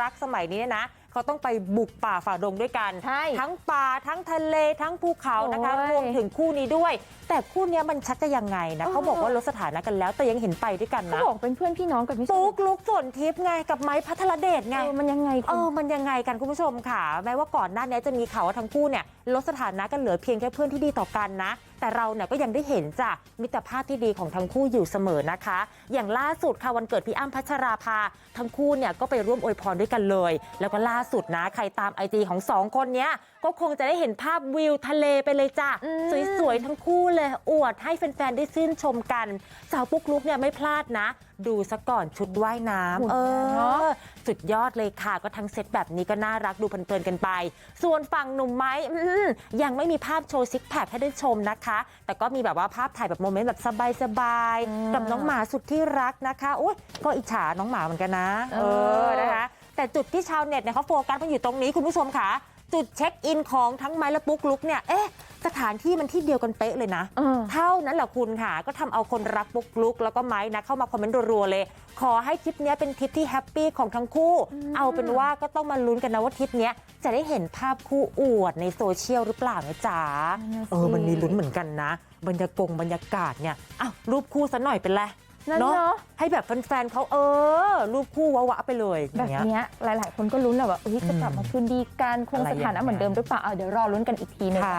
รักสมัยนี้เนี่ยนะ เขาต้องไปบุกป่าฝ่าดงด้วยกันใช่ทั้งป่าทั้งทะเลทั้งภูเขานะคะโอ้ยรวมถึงคู่นี้ด้วย แต่คู่เนี้ยมันชักจะยังไงนะเออเขาบอกว่าลดสถานะกันแล้วแต่ยังเห็นไปด้วยกันเขานะบอกเป็นเพื่อนพี่น้องกันไม่ใช่ปุ๊กลุกฝนทิพย์ไงกับไม้พัทรเดชไงเออมันยังไงเอคุณอมันยังไงกันคุณผู้ชมค่ะ แม้ว่าก่อนหน้านี้จะมีข่าวว่าทั้งคู่เนี่ยลดสถานะกันเหลือเพียงแค่เพื่อนที่ดีต่อกันนะ แต่เราเนี่ยก็ยังได้เห็นจ้ะมิตรภาพที่ดีของทั้งคู่อยู่เสมอนะคะ อย่างล่าสุดค่ะวันเกิดพี่อ้ำพัชราภา ทั้งคู่เนี่ยก็ไปร่วมอวยพรด้วยกันเลย แล้วก็ล่าสุดนะใครตามไอจีของสองคนเนี้ยก็คงจะได้เห็นภาพวิวทะเลไปเลยจ้ะอืมสวยๆทั้งคู่เลยอวดให้แฟนๆได้ชื่นชมกันสาวปุ๊กลุกเนี่ยไม่พลาดนะ ดูซะก่อนชุดว่ายน้ำเออสุดยอดเลยค่ะก็ทั้งเซตแบบนี้ก็น่ารักดูเพลินๆกันไป ส่วนฝั่งหนุ่มไม้อืมยังไม่มีภาพโชว์ซิกแพคให้ได้ชมนะคะ แต่ก็มีแบบว่าภาพถ่ายแบบโมเมนต์แบบสบายอืมๆกับน้องหมาสุดที่รักนะคะอุ้ยก็อิจฉาน้องหมาเหมือนกันนะ เอเอออนะคะแต่ จุดที่ชาวเน็ตเนี่ยเขาโฟกัสมันอยู่ตรงนี้คุณผู้ชมค่ะจุดเช็คอินของทั้งไม้และปุ๊กลุกเนี่ยเอ๊ะสถานที่มันที่เดียวกันเป๊ะเลยนะเออเท่านั้นแหละคุณค่ะ ก็ทำเอาคนรักปุ๊กลุก แล้วก็ไม้นะเข้ามาคอมเมนต์รัวๆเลย ขอให้ทริปเนี้ยเป็นทริปที่แฮปปี้ของทั้งคู่ เอาเป็นว่าก็ต้องมาลุ้นกันนะว่าทริปเนี้ยจะได้เห็นภาพคู่อวดในโซเชียลหรือเปล่านะจ๊ะนั่นน่ะสิเออมันมีลุ้นเหมือนกันนะ บรรยากงบรรยากาศเนี่ยอ้าวรูปคู่ซะหน่อยเป็นไรนั่น เนาะให้แบบแฟนๆเขาเออ รูปคู่วะๆไปเลยอแบย่าบงเงี้ยเนี้ยหลาย ๆ คนก็ลุ้นแหละว่าเอ้ยจะกลับมาคืนดีกันคงอะไรสถานะอย่างเงี้ยเหมือนเดิมหรือเปล่าเอาเดี๋ยวรอลุ้นกันอีกทีหนึงค่ะ